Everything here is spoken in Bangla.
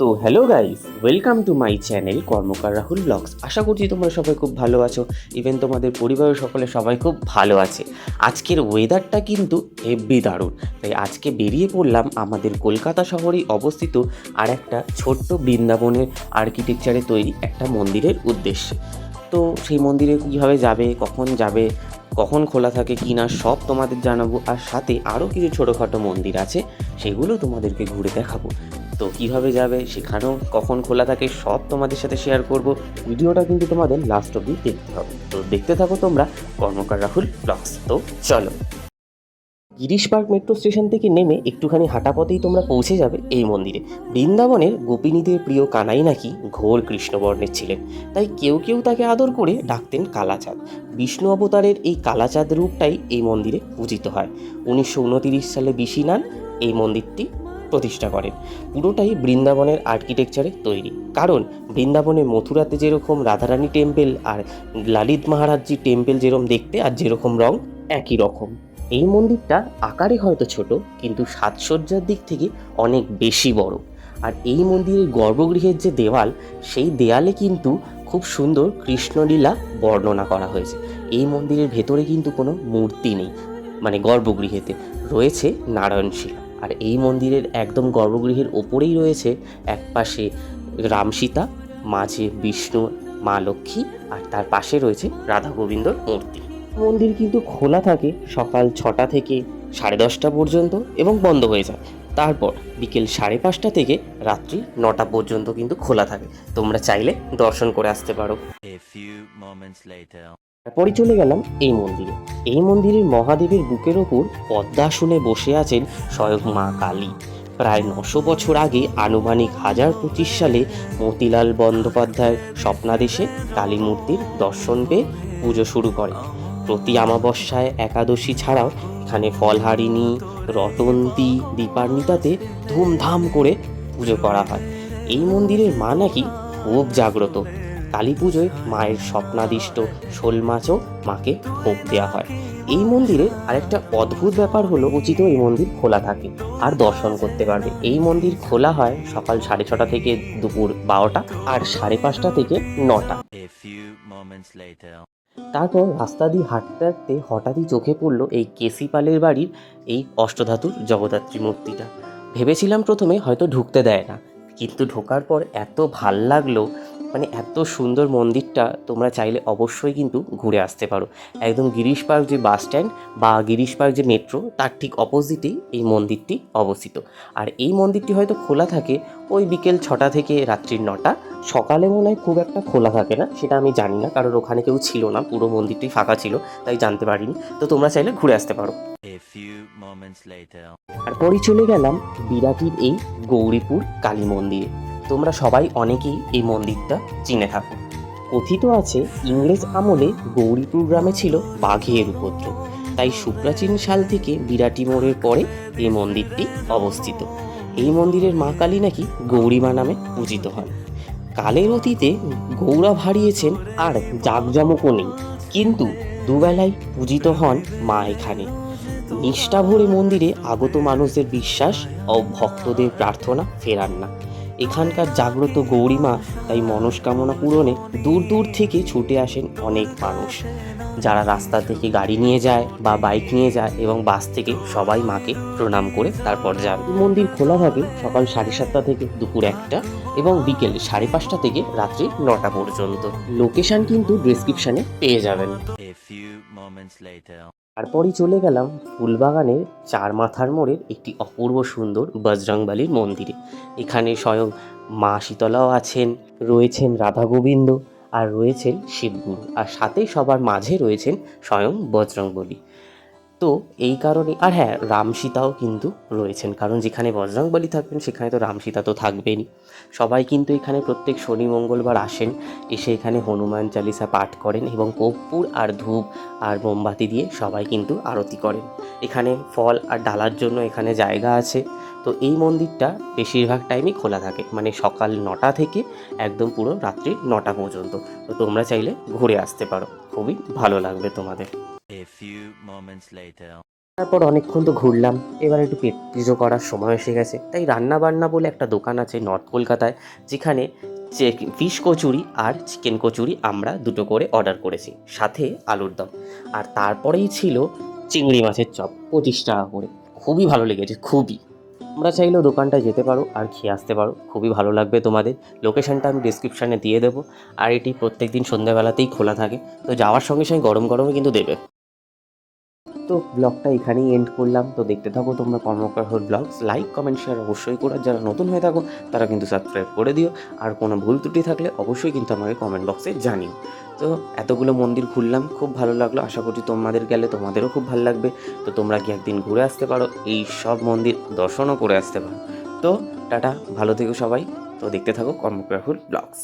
তো hello guys welcome to my channel Karmakar Rahul vlogs আশা করছি তোমরা সবাই খুব ভালো আছো। ইভেন তোমাদের পরিবারের সকলে সবাই খুব ভালো আছে। আজকের ওয়েদারটা কিন্তু হেভি দারুণ। তাই আজকে বেরিয়ে পড়লাম আমাদের কলকাতা শহরেই অবস্থিত আর একটা ছোট্ট বৃন্দাবনের আর্কিটেকচারে তৈরি একটা মন্দিরের উদ্দেশ্যে। তো সেই মন্দিরে কীভাবে যাবে, কখন যাবে, কখন খোলা থাকে কি না সব তোমাদের জানাব। আর সাথে আরও কিছু ছোটোখাটো মন্দির আছে, সেগুলো তোমাদেরকে ঘুরে দেখাবো। তো কীভাবে যাবে, সেখানেও কখন খোলা থাকে, সব তোমাদের সাথে শেয়ার করব। ভিডিওটা কিন্তু তোমাদের লাস্ট অব্দি দেখতে হবে। তো দেখতে থাকো তোমরা, কর্মকার রাহুল ব্লগস তো চলো। গিরিশ পার্ক মেট্রো স্টেশন থেকে নেমে একটুখানি হাঁটা পথেই তোমরা পৌঁছে যাবে এই মন্দিরে। বৃন্দাবনের গোপিনীদের প্রিয় কানাই নাকি ঘোর কৃষ্ণবর্ণের ছিলেন। তাই কেউ কেউ তাকে আদর করে ডাকতেন কালাচাঁদ। বিষ্ণু অবতারের এই কালাচাঁদ রূপটাই এই মন্দিরে পূজিত হয়। উনিশশো সালে বিশিনান এই মন্দিরটি প্রতিষ্ঠা করেন। পুরোটাই বৃন্দাবনের আর্কিটেকচারে তৈরি। কারণ বৃন্দাবনে মথুরাতে যেরকম রাধারানী টেম্পেল আর লালিত মহারাজজি টেম্পেল যেরকম দেখতে আর যেরকম রং একই রকম। এই মন্দিরটা আকারে হয়তো ছোট, কিন্তু সাজসজ্জার দিক থেকে অনেক বেশি বড়। আর এই মন্দিরের গর্ভগৃহের যে দেওয়াল, সেই দেয়ালে কিন্তু খুব সুন্দর কৃষ্ণলীলা বর্ণনা করা হয়েছে। এই মন্দিরের ভেতরে কিন্তু কোনো মূর্তি নেই মানে গর্ভগৃহেতে। রয়েছে নারায়ণ শিলা। আর এই মন্দিরের একদম গর্ভগৃহের ওপরেই রয়েছে এক পাশে রাম সীতা মাঝে বিষ্ণু, মা লক্ষ্মী আর তার পাশে রয়েছে রাধা গোবিন্দর মূর্তি। মন্দির কিন্তু খোলা থাকে সকাল ছটা থেকে সাড়ে দশটা পর্যন্ত এবং বন্ধ হয়ে যায়। তারপর বিকেল সাড়ে পাঁচটা থেকে রাত্রি নটা পর্যন্ত কিন্তু খোলা থাকে। তোমরা চাইলে দর্শন করে আসতে পারো। তারপরই চলে গেলাম এই মন্দিরে। এই মন্দিরের মহাদেবের বুকের ওপর পদ্মাসনে বসে আছেন স্বয়ং মা কালী। প্রায় নশো বছর আগে আনুমানিক হাজার পঁচিশ সালে মতিলাল বন্দ্যোপাধ্যায়ের স্বপ্নাদেশে কালী মূর্তির দর্শন পেয়ে পুজো শুরু করে প্রতি অমাবস্যায় একাদশী ছাড়াও এখানে ফলহারিণী, রটন্তী, দীপান্বিতাতে ধুমধাম করে পুজো করা হয়। এই মন্দিরের মা নাকি খুব জাগ্রত। কালী পুজোয় মায়ের স্বপ্নাদিষ্ট শোল মাছও মাকে ভোগ দেওয়া হয়। এই মন্দিরের আরেকটা অদ্ভুত ব্যাপার হলো উচিত এই মন্দির খোলা থাকে আর দর্শন করতে পারবে। এই মন্দির খোলা হয় সকাল সাড়ে ছটা থেকে দুপুর বারোটা আর সাড়ে পাঁচটা থেকে নটা. তারপর রাস্তা দিয়ে হাঁটতে হাঁটতে হঠাৎই চোখে পড়ল এই কেসি পালের বাড়ির এই অষ্টধাতুর জগদ্ধাত্রী মূর্তিটা। ভেবেছিলাম প্রথমে হয়তো ঢুকতে দেয় না কিন্তু ঢোকার পর এত ভালো লাগল মানে এত সুন্দর মন্দিরটা তোমরা চাইলে অবশ্যই কিন্তু ঘুরে আসতে পারো। একদম গিরিশ পার্ক যে বাস স্ট্যান্ড বা গিরিশ পার্ক যে মেট্রো তার ঠিক অপোজিটেই এই মন্দিরটি অবস্থিত। আর এই মন্দিরটি হয়তো খোলা থাকে ওই বিকেল ছটা থেকে রাত্রির নটা। সকালে মনে হয় খুব একটা খোলা থাকে না সেটা আমি জানি না কারণ ওখানে কেউ ছিল না পুরো মন্দিরটি ফাঁকা ছিল তাই জানতে পারিনি। তো তোমরা চাইলে ঘুরে আসতে পারো। Later. তারপরই চলে গেলাম বিরাটির এই গৌরীপুর কালী মন্দিরে। তোমরা সবাই অনেকেই এই মন্দিরটা চিনে থাকো। কথিত আছে, ইংরেজ আমলে গৌরীপুর গ্রামে ছিল বাঘের উপদ্রব। তাই সুপ্রাচীন সাল থেকে বিরাটি মোড়ের পরে এই মন্দিরটি অবস্থিত। এই মন্দিরের মা কালী নাকি গৌরীমা নামে পূজিত হন। কালের অতীতে গৌরব হারিয়েছেন আর জাঁকজমকও নেই। কিন্তু দুবেলায় পূজিত হন মা এখানে। নিষ্ঠা ভরে মন্দিরে আগত মানুষদের বিশ্বাস ও ভক্তদের প্রার্থনা ফেরান না। এখানকার জাগ্রত গৌরীমা তাই মনস্কামনা পূরণে দূর দূর থেকে ছুটে আসেন অনেক মানুষ। যারা রাস্তা থেকে গাড়ি নিয়ে যায় বা বাইক নিয়ে যায় এবং বাস থেকে সবাই মাকে প্রণাম করে তারপর যান। মন্দির খোলা থাকে সকাল সাড়ে সাতটা থেকে দুপুর একটা এবং বিকেল সাড়ে পাঁচটা থেকে রাত্রি নটা পর্যন্ত। লোকেশন কিন্তু ডেসক্রিপশানে পেয়ে যাবেন। তারপরই চলে গেলাম ফুলবাগানের চার মাথার মোড়ের একটি অপূর্ব সুন্দর বজরংবালির মন্দিরে। এখানে স্বয়ং মা শীতলাও আছেন, রয়েছেন রাধা গোবিন্দ আর রয়েছেন শিবগুরু। আর সাথে সবার মাঝে রয়েছেন স্বয়ং বজরংবলী। তো এই কারণে, আর হ্যাঁ রাম সীতাও কিন্তু রয়েছেন। কারণ যেখানে বজরংবলী থাকবেন, সেখানে তো রাম সীতা তো থাকবেনই। সবাই কিন্তু এখানে প্রত্যেক শনি, মঙ্গলবার আসেন, এসে এখানে হনুমান চালিসা পাঠ করেন এবং কর্পূর আর ধূপ আর মোমবাতি দিয়ে সবাই কিন্তু আরতি করেন। এখানে ফল আর ডালার জন্য এখানে জায়গা আছে। তো এই মন্দিরটা বেশিরভাগ টাইমই খোলা থাকে। মানে সকাল নটা থেকে একদম পুরো রাত্রি নটা পর্যন্ত। তো তোমরা চাইলে ঘুরে আসতে পারো। খুবই ভালো লাগবে তোমাদের। তারপর অনেকক্ষণ তো ঘুরলাম, এবার একটু পেট পুজো করার সময় এসে গেছে। তাই রান্না বান্না বলে একটা দোকান আছে নর্থ কলকাতায়, যেখানে ফিশ কচুরি আর চিকেন কচুরি আমরা দুটো করে অর্ডার করেছি, সাথে আলুর দম। আর তারপরেই ছিল চিংড়ি মাছের চপ, পঁচিশ টাকা করে। খুবই ভালো লেগেছে, খুবই। তোমরা চাইলেও দোকানটায় যেতে পারো আর খেয়ে আসতে পারো, খুবই ভালো লাগবে তোমাদের। লোকেশনটা আমি ডিসক্রিপশানে দিয়ে দেবো। আর এটি প্রত্যেক দিন সন্ধ্যাবেলাতেই খোলা থাকে। তো যাওয়ার সঙ্গে সঙ্গে গরম গরমে কিন্তু দেবে। তো ব্লগটা এখানেই এন্ড করলাম। তো দেখতে থাকো তোমরা কর্মকার হোল ব্লগস লাইক কমেন্ট শেয়ার অবশ্যই করো। যারা নতুন হয়ে থাকো, তারা কিন্তু সাবস্ক্রাইব করে দিও। আর কোনো ভুল ত্রুটি থাকলে অবশ্যই কিন্তু আমাকে কমেন্ট বক্সে জানিও। তো এতগুলো মন্দির ঘুরলাম, খুব ভালো লাগল। আশা করছি তোমাদের গেলে তোমাদেরও খুব ভালো লাগবে। তো তোমরা কি একদিন ঘুরে আসতে পারো? এই সব মন্দির দর্শনও করে আসতে পারো। তো টাটা, ভালো থেকো সবাই। তো দেখতে থাকো কর্মপ্রাহুল ব্লগস